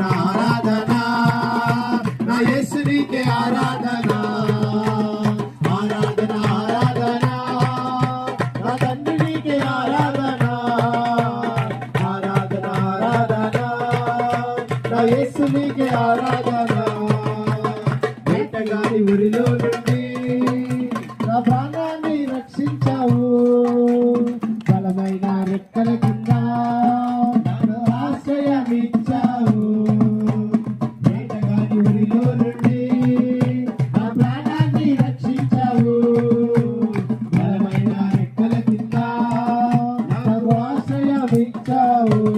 ఆరాధన ఆరాధన నా యేసునికే ఆరాధన. ఆరాధన ఆరాధన నా తండ్రినికే ఆరాధన. ఆరాధన ఆరాధన నా యేసునికే ఆరాధన. వేటగాని ఊరిలో నుండి నా ప్రాణాన్ని రక్షించావు. బలమైన రెక్కల um.